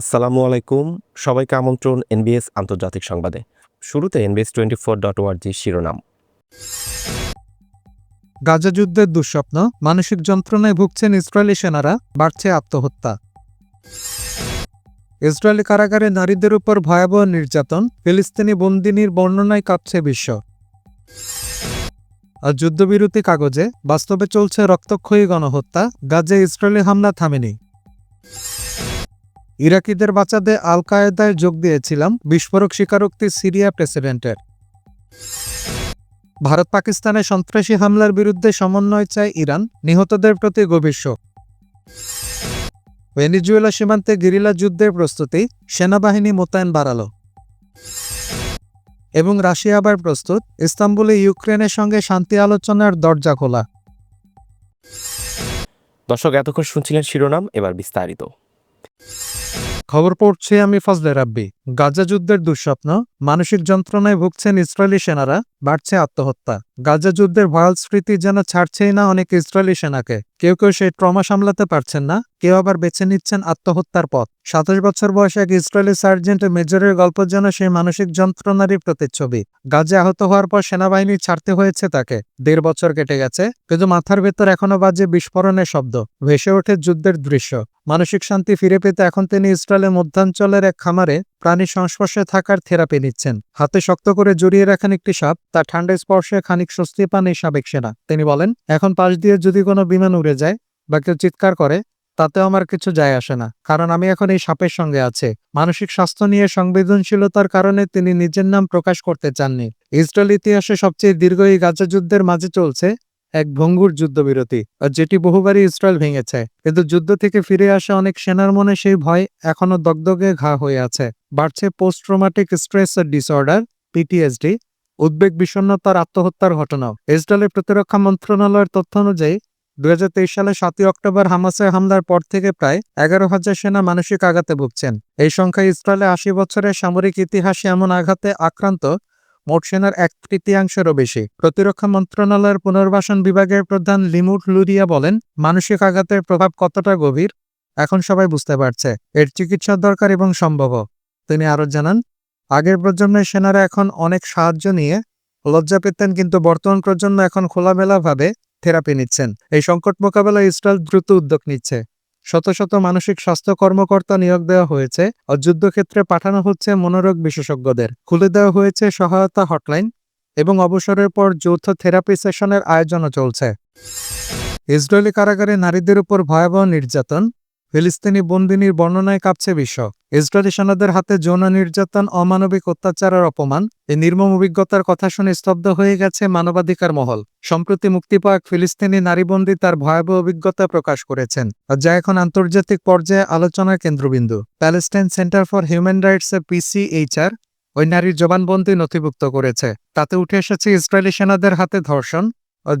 আসসালামু আলাইকুম। সবাইকে আমন্ত্রণ এনবিএস আন্তর্জাতিক সংবাদে। শুরুতে এনবিএস টোয়েন্টি ফোর ডট ওয়ার্জি শিরোনাম। গাজা যুদ্ধের দুঃস্বপ্ন, মানসিক যন্ত্রণায় ভুগছেন ইসরায়েলি সেনারা, বাড়ছে আত্মহত্যা। ইসরায়েলি কারাগারে নারীদের উপর ভয়াবহ নির্যাতন, ফিলিস্তিনি বন্দিনীর বর্ণনায় কাঁপছে বিশ্ব। আর যুদ্ধবিরতি কাগজে, বাস্তবে চলছে রক্তক্ষয়ী গণহত্যা, গাজে ইসরায়েলি হামলা থামেনি। ইরাকিদের বাঁচাতে আল কায়েদায় যোগ দিয়েছিলাম বিস্ফোরক স্বীকারোক্তি সিরিয়া প্রেসিডেন্টের। ভারত পাকিস্তানে সন্ত্রাসী হামলার বিরুদ্ধে সমন্বয় চায় ইরান, নিহতদের প্রতি গভীর শোক। ভেনিজুয়েলা সীমান্তে গেরিলা যুদ্ধের প্রস্তুতি সেনাবাহিনী মোতায়েন বাড়ালো। এবং রাশিয়া আবার প্রস্তুত, ইস্তাম্বুলে ইউক্রেনের সঙ্গে শান্তি আলোচনার দরজা খোলা। দর্শক, এতক্ষণ শুনছিলেন শিরোনাম, এবার বিস্তারিত। খবর পড়ছে আমি ফজলে রাব্বি। গাজা যুদ্ধের দুঃস্বপ্ন, মানসিক যন্ত্রণায় ভুগছেন ইসরায়েলি সেনারা, বাড়ছে আত্মহত্যা। গাজা যুদ্ধের ভয়াল স্মৃতি যেন ছাড়ছেই না অনেক ইসরায়েলি সেনাকে। কেউ কেউ সেই ট্রমা সামলাতে পারছেন না, কেউ আবার বেছে নিচ্ছেন আত্মহত্যার পথ। সাতাশ বছর বয়সে এক ইসরায়েলি সার্জেন্ট মেজরের গল্প যেন সেই মানসিক যন্ত্রণারই প্রতিচ্ছবি। গাজে আহত হওয়ার পর সেনাবাহিনী ছাড়তে হয়েছে তাকে। দেড় বছর কেটে গেছে, কিন্তু মাথার ভেতর এখনও বাজে বিস্ফোরণের শব্দ। ভেসে ওঠে যুদ্ধের দৃশ্য। মানসিক শান্তি ফিরে পেতে এখন তিনি ইসরায়েলের মধ্যাঞ্চলের এক খামারে প্রাণী সংস্পর্শে থাকার থেরাপি নিচ্ছেন। হাতে শক্ত করে জড়িয়ে রাখেন একটি সাপ, তার ঠান্ডা স্পর্শে খানিক স্বস্তি পান এই সাবেক সেনা। তিনি বলেন, এখন পাশ দিয়ে যদি কোনো বিমান উড়ে যায় বা কেউ চিৎকার করে তাতে আমার কিছু যায় আসে না, কারণ আমি এখন এই সাপের সঙ্গে আছে। মানসিক স্বাস্থ্য নিয়ে সংবেদনশীলতার কারণে তিনি নিজের নাম প্রকাশ করতে চাননি। ইসরায়েল ইতিহাসে সবচেয়ে দীর্ঘ এই গাজা যুদ্ধের মাঝে চলছে এক ভঙ্গুর যুদ্ধবিরতি, আর যেটি বহুবারই ইসরায়েল ভেঙেছে। কিন্তু যুদ্ধ থেকে ফিরে আসা অনেক সেনার মনে সেই ভয় এখনও দগদগে ঘা হয়ে আছে। বাড়ছে post traumatic stress disorder PTSD উদ্বেগ বিষণ্ণতার আত্মহত্যার ঘটনাও। ইসরায়েলের প্রতিরক্ষা মন্ত্রণালয়ের তথ্য অনুযায়ী দুই সালে সাতই অক্টোবর হামাসের হামলার পর থেকে প্রায় এগারো হাজার সেনা মানসিক আঘাতে ভুগছেন। এই সংখ্যা ইসরায়েলে আশি বছরের সামরিক ইতিহাসে এমন আঘাতে আক্রান্ত, মোট সেনার এক তৃতীয়াংশেরও বেশি। প্রতিরক্ষা মন্ত্রণালয়ের পুনর্বাসন বিভাগের প্রধান লিমুট লুরিয়া বলেন, মানসিক আঘাতের প্রভাব কতটা গভীর, এখন সবাই বুঝতে পারছে। এর চিকিৎসা দরকার এবং সম্ভব। তিনি আরও জানান, আগের প্রজন্মের সেনারা এখন অনেক সাহায্য নিয়ে লজ্জা পেতেন, কিন্তু বর্তমান প্রজন্ম এখন খোলামেলাভাবে থেরাপি নিচ্ছেন। এই সংকট মোকাবেলায় ইসরায়েল দ্রুত উদ্যোগ নিচ্ছে। শত শত মানসিক স্বাস্থ্য কর্মকর্তা নিয়োগ দেওয়া হয়েছে আর যুদ্ধক্ষেত্রে পাঠানো হচ্ছে মনোরোগ বিশেষজ্ঞদের। খুলে দেওয়া হয়েছে সহায়তা হটলাইন এবং অবসরের পর যৌথ থেরাপি সেশনের আয়োজনও চলছে। ইসরায়েলি কারাগারে নারীদের উপর ভয়াবহ নির্যাতন ফিলিস্তিনি বন্দিনীর বর্ণনায় কাঁপছে বিশ্ব। ইসরায়েলি সেনাদের হাতে যৌন নির্যাতন, অমানবিক অত্যাচার আর অপমান, এই নির্মম অভিজ্ঞতার কথা শুনে স্তব্ধ হয়ে গেছে মানবাধিকার মহল। সম্প্রতি মুক্তি পাওয়া ফিলিস্তিনি নারীবন্দী তার ভয়াবহ অভিজ্ঞতা প্রকাশ করেছেন। যা এখন আন্তর্জাতিক পর্যায়ে আলোচনার কেন্দ্রবিন্দু। Palestine centre for human rights এর পিসিএইচআর ওই নারীর জবানবন্দি নথিভুক্ত করেছে। তাতে উঠে এসেছে ইসরায়েলি সেনাদের হাতে ধর্ষণ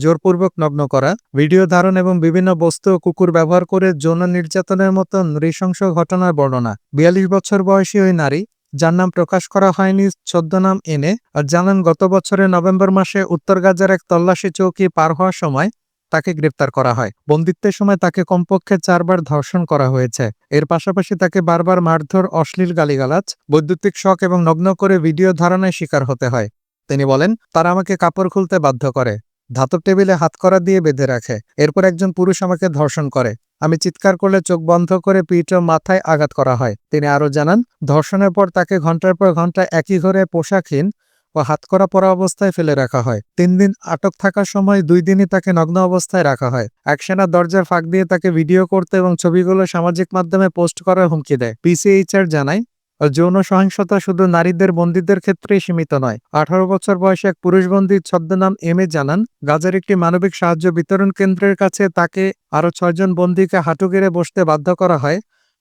জোরপূর্বক নগ্ন করা। ভিডিও ধারণ এবং বিভিন্ন বস্তু ও কুকুর ব্যবহার করে যৌন নির্যাতনের মতো নৃশংস ঘটনার বর্ণনা। বিয়াল্লিশ বছর বয়সী ওই নারী, যার নাম প্রকাশ করা হয়নি ছদ্মনাম এনে, আর জানান গত বছরের নভেম্বর মাসে উত্তর গাজার এক তল্লাশি চৌকি পার হওয়ার সময় তাকে গ্রেপ্তার করা হয়। বন্দিত্বের সময় তাকে কমপক্ষে চারবার ধর্ষণ করা হয়েছে। এর পাশাপাশি তাকে বারবার মারধর, অশ্লীল গালিগালাজ, বৈদ্যুতিক শখ এবং নগ্ন করে ভিডিও ধারণায় শিকার হতে হয়। তিনি বলেন, তারা আমাকে কাপড় খুলতে বাধ্য করে। ধাতব টেবিলে হাতকড়া দিয়ে বেঁধে রাখে। এরপর একজন পুরুষ আমাকে ধর্ষণ করে। আমি চিৎকার করলে চোখ বন্ধ করে পিঠ ও মাথায় আঘাত করা হয়। তিনি আরও জানান, ধর্ষণের পর তাকে ঘণ্টার পর ঘণ্টা একই ঘরে পোশাকহীন ও হাতকড়া পরা অবস্থায় ফেলে রাখা হয়। তিন দিন আটক থাকার সময় দুই দিনই তাকে নগ্ন অবস্থায় রাখা হয়। এক সেনা দরজার ফাঁক দিয়ে তাকে ভিডিও করতে এবং ছবিগুলো সামাজিক মাধ্যমে পোস্ট করার হুমকি দেয়। পিসিএইচআর জানায় যৌন সহিংসতা শুধু নারীদের বন্দীদের ক্ষেত্রেই সীমিত নয়। আঠারো বছর বয়সে এক পুরুষ বন্দীর ছদ্মনাম এম এ জানান, গাজার একটি মানবিক সাহায্য বিতরণ কেন্দ্রের কাছে তাকে আরও ছয়জন বন্দীকে হাঁটু গেড়ে বসতে বাধ্য করা হয়।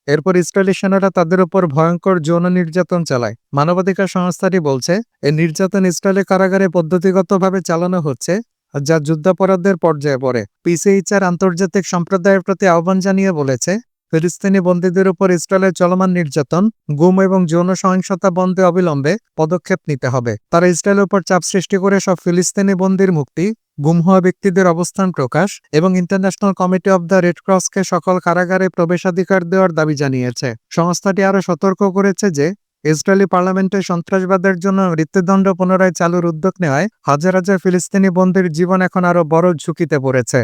এরপর ইসরায়েলি সেনারা তাদের উপর ভয়ঙ্কর যৌন নির্যাতন চালায়। মানবাধিকার সংস্থাটি বলছে এই নির্যাতন ইসরায়েলি কারাগারে পদ্ধতিগতভাবে চালানো হচ্ছে যা যুদ্ধাপরাধের পর্যায়ে পড়ে। পিসিএইচআর আন্তর্জাতিক সম্প্রদায়ের প্রতি আহ্বান জানিয়ে বলেছে ফিলিস্তিনি বন্দীদের উপর ইসরায়েলের চলমান নির্যাতন, গুম এবং যৌন সহিংসতা বন্ধে অবিলম্বে পদক্ষেপ নিতে হবে। তারা ইসরায়েলের উপর চাপ সৃষ্টি করে সব ফিলিস্তিনি বন্দীর মুক্তি, গুম হওয়া ব্যক্তিদের অবস্থান প্রকাশ এবং international committee of the red ক্রসকে সকল কারাগারে প্রবেশাধিকার দেওয়ার দাবি জানিয়েছে। সংস্থাটি আরও সতর্ক করেছে যে, ইসরায়েলি পার্লামেন্টে সন্ত্রাসবাদের জন্য মৃত্যুদণ্ড পুনরায় চালুর উদ্যোগ নেওয়ায় হাজার হাজার ফিলিস্তিনি বন্দীর জীবন এখন আরও বড় ঝুঁকিতে পড়েছে।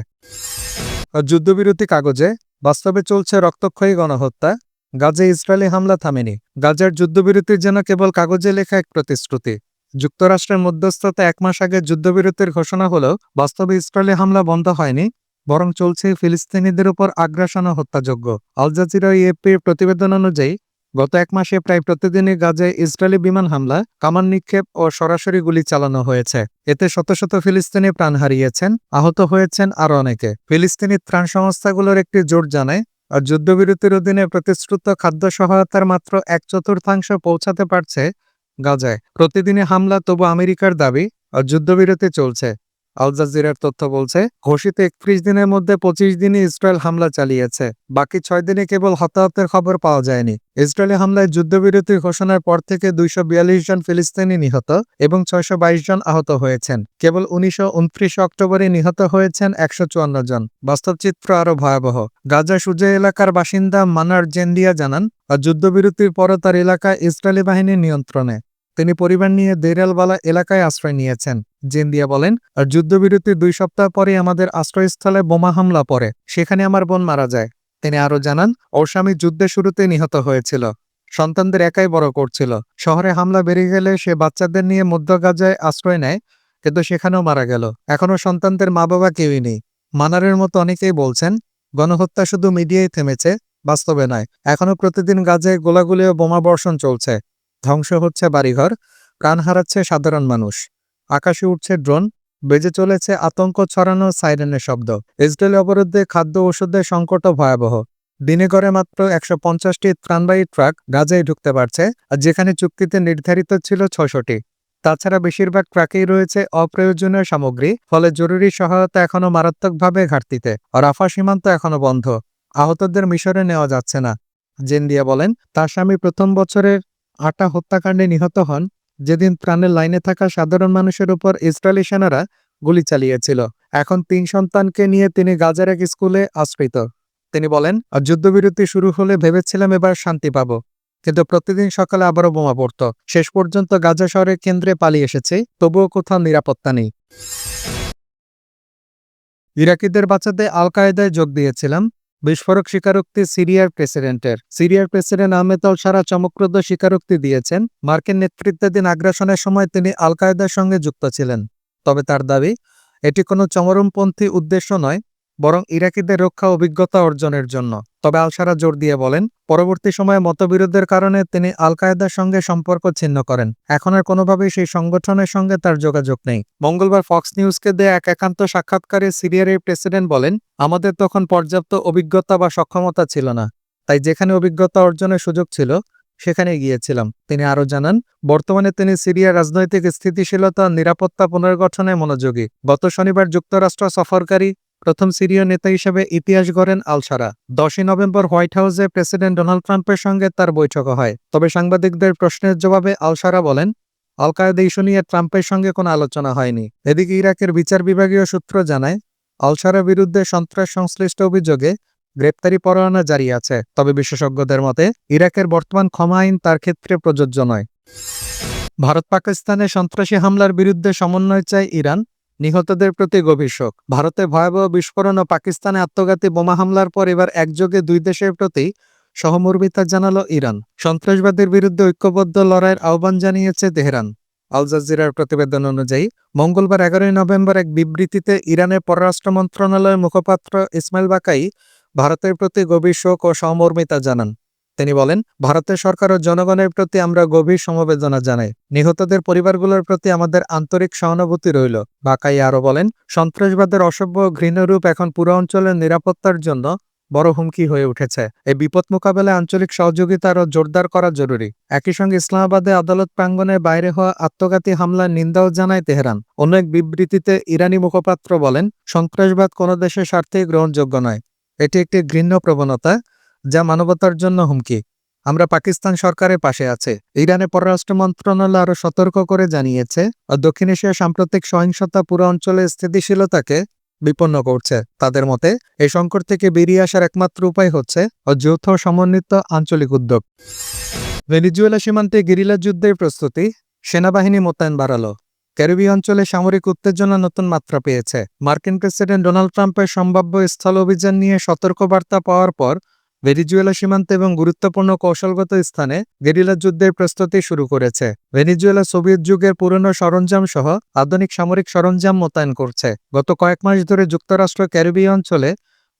যুদ্ধবিরতি কাগজে বাস্তবে চলছে রক্তক্ষয়ী গণহত্যা। গাজে ইসরায়েলি হামলা থামেনি। গাজার যুদ্ধবিরতির যেন কেবল কাগজে লেখা এক প্রতিশ্রুতি। যুক্তরাষ্ট্রের মধ্যস্থতা এক মাস আগে যুদ্ধবিরতির ঘোষণা হলেও বাস্তবে ইসরায়েলি হামলা বন্ধ হয়নি, বরং চলছে ফিলিস্তিনিদের উপর আগ্রাসন হত্যাযোগ্য আল জাজিরা ইএপির প্রতিবেদন অনুযায়ী গত এক মাসে প্রায় প্রতিদিনই গাজায় ইসরায়েলি বিমান হামলা, কামান নিক্ষেপ ও সরাসরি গুলি চালানো হয়েছে। এতে শত শত ফিলিস্তিনি প্রাণ হারিয়েছেন, আহত হয়েছেন আরও অনেকে। ফিলিস্তিনি ত্রাণ সংস্থাগুলোর একটি জোট জানায়, আর যুদ্ধবিরতির অধীনে প্রতিশ্রুত খাদ্য সহায়তার মাত্র এক চতুর্থাংশ পৌঁছাতে পারছে গাজায়। প্রতিদিনই হামলা তবু আমেরিকার দাবি, আর যুদ্ধবিরতি চলছে। আল জাজিরার তথ্য বলছে, ঘোষিত একত্রিশ দিনের মধ্যে পঁচিশ দিনে ইসরায়েল হামলা চালিয়েছে। বাকি ছয় দিনে কেবল হতাহতের খবর পাওয়া যায়নি। ইসরায়েলি হামলায় যুদ্ধবিরতি ঘোষণার পর থেকে দুইশো বিয়াল্লিশ জন ফিলিস্তিনি নিহত এবং ছয়শো বাইশ জন আহত হয়েছেন। কেবল উনিশশো উনত্রিশ অক্টোবরে নিহত হয়েছেন একশো চুয়ান্ন জন। বাস্তব চিত্র আরও ভয়াবহ। গাজা সুজা এলাকার বাসিন্দা মানার জেন্ডিয়া জানান, আর যুদ্ধবিরতির পরও তার এলাকা ইসরায়েলি বাহিনীর নিয়ন্ত্রণে। তিনি পরিবার নিয়ে দেরালবালা এলাকায় আশ্রয় নিয়েছেন। জেন্দিয়া বলেন, আর যুদ্ধবিরতির দুই সপ্তাহ পরে আমাদের আশ্রয়স্থলে বোমা হামলা পড়ে, সেখানে আমার বোন মারা যায়। তিনি আরও জানান, ওর স্বামী যুদ্ধের শুরুতে নিহত হয়েছিল। সন্তানদের একাই বড় করছিল। শহরে হামলা বেড়ে গেলে সে বাচ্চাদের নিয়ে মধ্য গাজায় আশ্রয় নেয়, কিন্তু সেখানেও মারা গেল। এখনও সন্তানদের মা বাবা কেউই নেই। মানারের মতো অনেকেই বলছেন, গণহত্যা শুধু মিডিয়ায় থেমেছে, বাস্তবে নয়। এখনও প্রতিদিন গাজায় গোলাগুলি ও বোমা বর্ষণ চলছে। ধ্বংস হচ্ছে বাড়িঘর, প্রাণ হারাচ্ছে সাধারণ মানুষ। আকাশে উঠছে ড্রোন, বেজে চলেছে আতঙ্ক ছড়ানো সাইরেনের শব্দ। ইসরায়েল অবরোধে খাদ্য ওষুধের সংকটও ভয়াবহ। দিনে গড়ে মাত্র একশো পঞ্চাশটি ত্রাণবাহী ট্রাক গাজায় ঢুকতে পারছে, আর যেখানে চুক্তিতে নির্ধারিত ছিল ছশোটি তাছাড়া বেশিরভাগ ট্রাকেই রয়েছে অপ্রয়োজনীয় সামগ্রী, ফলে জরুরি সহায়তা এখনও মারাত্মকভাবে ঘাটতিতে, আর রাফা সীমান্ত এখনও বন্ধ। আহতদের মিশরে নেওয়া যাচ্ছে না। জেন্দিয়া বলেন, তার স্বামী প্রথম বছরের আটা হত্যাকাণ্ডে নিহত হন, যেদিন প্রাণের লাইনে থাকা সাধারণ মানুষের উপর ইসরায়েলি সেনারা গুলি চালিয়েছিল। এখন তিন সন্তানকে নিয়ে তিনি গাজার এক স্কুলে আশ্রিত। তিনি বলেন "আর যুদ্ধবিরতি শুরু হলে ভেবেছিলাম এবার শান্তি পাব, কিন্তু প্রতিদিন সকালে আবারও বোমা পড়ত। শেষ পর্যন্ত গাজা শহরের কেন্দ্রে পালিয়ে এসেছে, তবুও কোথাও নিরাপত্তা নেই। ইরাকিদের বাঁচাতে আল কায়েদায় যোগ দিয়েছিলাম বিস্ফোরক স্বীকারোক্তি সিরিয়ার প্রেসিডেন্টের। সিরিয়ার প্রেসিডেন্ট আহমেদ আল সারা চমকপ্রদ স্বীকারোক্তি দিয়েছেন। মার্কিন নেতৃত্বাধীন আগ্রাসনের সময় তিনি আল কায়দার সঙ্গে যুক্ত ছিলেন। তবে তার দাবি, এটি কোনো চমরমপন্থী উদ্দেশ্য নয়। বরং ইরাকিদের রক্ষা অভিজ্ঞতা অর্জনের জন্য। তবে আলসারা জোর দিয়ে বলেন, পরবর্তী সময়ে মতবিরোধের কারণে তিনি আল কায়েদার সঙ্গে সম্পর্ক ছিন্ন করেন। এখন আর কোনোভাবেই সেই সংগঠনের সঙ্গে তার যোগাযোগ নেই। মঙ্গলবার ফক্স নিউজকে দেয়া এক একান্ত সাক্ষাৎকারে সিরিয়ার এই প্রেসিডেন্ট বলেন, আমাদের তখন পর্যাপ্ত অভিজ্ঞতা বা সক্ষমতা ছিল না। তাই যেখানে অভিজ্ঞতা অর্জনের সুযোগ ছিল সেখানে গিয়েছিলাম। তিনি আরও জানান, বর্তমানে তিনি সিরিয়ার রাজনৈতিক স্থিতিশীলতা, নিরাপত্তা পুনর্গঠনে মনোযোগী। গত শনিবার যুক্তরাষ্ট্র সফরকারী প্রথম সিরীয় নেতা হিসেবে ইতিহাস গড়েন আলসারা। দশই নভেম্বর হোয়াইট হাউসে প্রেসিডেন্ট ডোনাল্ড ট্রাম্পের সঙ্গে তার বৈঠক হয়। তবে সাংবাদিকদের প্রশ্নের জবাবে আলসারা বলেন আল কায়েদা ইস্যু নিয়ে ট্রাম্পের সঙ্গে কোনো আলোচনা হয়নি। এদিকে ইরাকের বিচার বিভাগীয় সূত্র জানায় আলসারা বিরুদ্ধে সন্ত্রাস সংশ্লিষ্ট অভিযোগে গ্রেপ্তারি পরোয়ানা জারি আছে। তবে বিশেষজ্ঞদের মতে, ইরাকের বর্তমান ক্ষমা আইন তার ক্ষেত্রে প্রযোজ্য নয়। ভারত পাকিস্তানে সন্ত্রাসী হামলার বিরুদ্ধে সমন্বয় চায় ইরান। নিহতদের প্রতি গভীর শোক। ভারতে ভয়াবহ বিস্ফোরণ ও পাকিস্তানে আত্মঘাতী বোমা হামলার পর এবার একযোগে দুই দেশের প্রতি সহমর্মিতা জানালো ইরান। সন্ত্রাসবাদের বিরুদ্ধে ঐক্যবদ্ধ লড়াইয়ের আহ্বান জানিয়েছে তেহরান। আল জাজিরার প্রতিবেদন অনুযায়ী, মঙ্গলবার এগারোই নভেম্বর এক বিবৃতিতে ইরানের পররাষ্ট্র মন্ত্রণালয়ের মুখপাত্র ইসমাইল বাকাই ভারতের প্রতি গভীর শোক ও সহমর্মিতা জানান। তিনি বলেন, ভারতের সরকার ও জনগণের প্রতি আমরা গভীর সমবেদনা জানাই। নিহতদের পরিবারগুলোর প্রতি আমাদের আন্তরিক সহানুভূতি রইল। বাকাই আরও বলেন, সন্ত্রাসবাদের অসভ্য ঘৃণরূপ এখন পুরো অঞ্চলের নিরাপত্তার জন্য বড় হুমকি হয়ে উঠেছে। এই বিপদ মোকাবেলায় আঞ্চলিক সহযোগিতা আরও জোরদার করা জরুরি। একই সঙ্গে ইসলামাবাদে আদালত প্রাঙ্গণের বাইরে হওয়া আত্মঘাতী হামলার নিন্দাও জানায় তেহরান। অন্য এক বিবৃতিতে ইরানি মুখপাত্র বলেন, সন্ত্রাসবাদ কোনো দেশের স্বার্থেই গ্রহণযোগ্য নয়। এটি একটি ঘৃণ্য প্রবণতা। যা মানবতার জন্য হুমকি। আমরা পাকিস্তান সরকারের পাশে আছে। ইরানের পররাষ্ট্র মন্ত্রণালয় আরও সতর্ক করে জানিয়েছে দক্ষিণ এশিয়ার সাম্প্রতিক সহিংসতা পুরো অঞ্চলের স্থিতিশীলতাকে বিপন্ন করছে। তাদের মতে, এই সংকট থেকে বেরিয়ে আসার একমাত্র উপায় হচ্ছে ও যৌথ সমন্বিত আঞ্চলিক উদ্যোগ। ভেনিজুয়েলা সীমান্তে গেরিলা যুদ্ধের প্রস্তুতি, সেনাবাহিনী মোতায়েন বাড়ালো। ক্যারিবি অঞ্চলে সামরিক উত্তেজনা নতুন মাত্রা পেয়েছে। মার্কিন প্রেসিডেন্ট ডোনাল্ড ট্রাম্পের সম্ভাব্য স্থল অভিযান নিয়ে সতর্কবার্তা পাওয়ার পর ভেনিজুয়েলা সীমান্তে এবং গুরুত্বপূর্ণ কৌশলগত স্থানে গেরিলা যুদ্ধের প্রস্তুতি শুরু করেছে। ভেনিজুয়েলা সোভিয়েত যুগের পুরনো সরঞ্জাম সহ আধুনিক সামরিক সরঞ্জাম মোতায়েন করছে। গত কয়েক মাস ধরে যুক্তরাষ্ট্র ক্যারিবি অঞ্চলে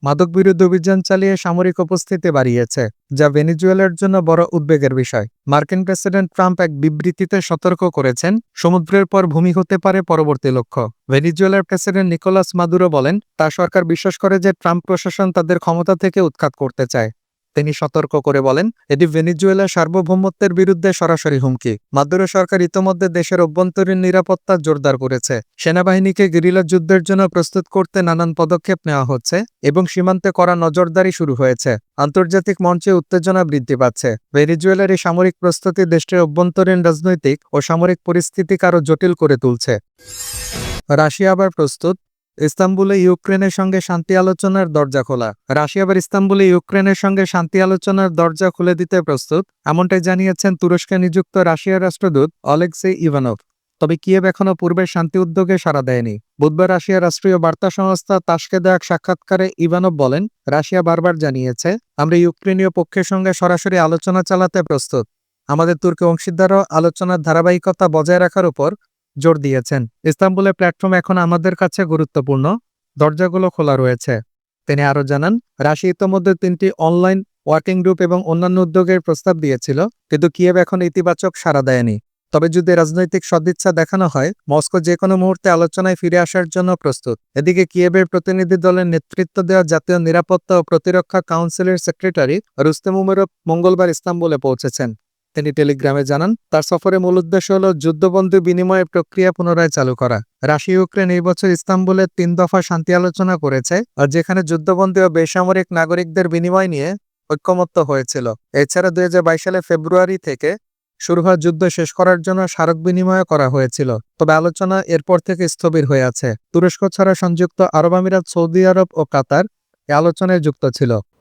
মাদক বিরুদ্ধে অভিযান চালিয়ে সামরিক উপস্থিতি বাড়িয়েছে, যা ভেনিজুয়েলার জন্য বড় উদ্বেগের বিষয়। মার্কিন প্রেসিডেন্ট ট্রাম্প এক বিবৃতিতে সতর্ক করেছেন, সমুদ্রের পর ভূমি হতে পারে পরবর্তী লক্ষ্য। ভেনিজুয়েলার প্রেসিডেন্ট নিকোলাস মাদুরো বলেন, তা সরকার বিশ্বাস করে যে ট্রাম্প প্রশাসন তাদের ক্ষমতা থেকে উৎখাত করতে চায়। তিনি সতর্ক করে বলেন, এটি ভেনিজুয়েলার সার্বভৌমত্বের বিরুদ্ধে সরাসরি হুমকি। মাদুরো সরকার ইতোমধ্যে দেশের অভ্যন্তরীণ নিরাপত্তা জোরদার করেছে। সেনাবাহিনীকে গেরিলা যুদ্ধের জন্য প্রস্তুত করতে নানান পদক্ষেপ নেওয়া হচ্ছে এবং সীমান্তে করা নজরদারি শুরু হয়েছে। আন্তর্জাতিক মঞ্চে উত্তেজনা বৃদ্ধি পাচ্ছে। ভেনিজুয়েলার এই সামরিক প্রস্তুতি দেশটির অভ্যন্তরীণ রাজনৈতিক ও সামরিক পরিস্থিতিকে আরও জটিল করে তুলছে। রাশিয়া আবার প্রস্তুত। ইস্তাম্বুলে ইউক্রেনের সঙ্গে শান্তি আলোচনার দরজা খোলা। রাশিয়া আবার ইস্তাম্বুলে ইউক্রেনের সঙ্গে শান্তি আলোচনার দরজা খুলে দিতে প্রস্তুত, এমনটাই জানিয়েছেন তুরস্কে নিযুক্ত রাশিয়ার রাষ্ট্রদূত অলেক্সে ইভানভ। তবে কিয়েভ এখনও পূর্বের শান্তি উদ্যোগে সাড়া দেয়নি। বুধবার রাশিয়ার রাষ্ট্রীয় বার্তা সংস্থা তাসকে দেওয়া এক সাক্ষাৎকারে ইভানভ বলেন, রাশিয়া বারবার জানিয়েছে, আমরা ইউক্রেনীয় পক্ষের সঙ্গে সরাসরি আলোচনা চালাতে প্রস্তুত। আমাদের তুর্কি অংশীদারও আলোচনার ধারাবাহিকতা বজায় রাখার উপর জোর দিয়েছেন। ইস্তাম্বুলের প্ল্যাটফর্ম এখন আমাদের কাছে গুরুত্বপূর্ণ। দরজাগুলো খোলা রয়েছে। তিনি আরও জানান, রাশিয়া ইতোমধ্যে তিনটি অনলাইন ওয়ার্কিং গ্রুপ এবং অন্যান্য উদ্যোগের প্রস্তাব দিয়েছিল, কিন্তু কিয়েভ এখন ইতিবাচক সাড়া দেয়নি। তবে যদি রাজনৈতিক সদিচ্ছা দেখানো হয়, মস্কো যে কোনো মুহূর্তে আলোচনায় ফিরে আসার জন্য প্রস্তুত। এদিকে কিয়েভের প্রতিনিধি দলের নেতৃত্ব দেওয়া জাতীয় নিরাপত্তা ও প্রতিরক্ষা কাউন্সিলের সেক্রেটারি রুস্তেম উমেরভ মঙ্গলবার ইস্তাম্বুলে পৌঁছেছেন। তিনি টেলিগ্রামে জানান, তার সফরে মূল উদ্দেশ্য হল যুদ্ধবন্দী বিনিময়ের প্রক্রিয়া পুনরায় চালু করা। রাশিয়া ইউক্রেন এই বছর ইস্তাম্বুলে তিন দফা শান্তি আলোচনা করেছে, আর যেখানে যুদ্ধবন্দী ও বেসামরিক নাগরিকদের বিনিময় নিয়ে ঐক্যমত্য হয়েছিল। এছাড়া দুই হাজার বাইশ সালে ফেব্রুয়ারি থেকে শুরু হওয়া যুদ্ধ শেষ করার জন্য স্মারক বিনিময় করা হয়েছিল, তবে আলোচনা এরপর থেকে স্থবির হয়ে আছে। তুরস্ক ছাড়া সংযুক্ত আরব আমিরাত, সৌদি আরব ও কাতার এই আলোচনায় যুক্ত ছিল।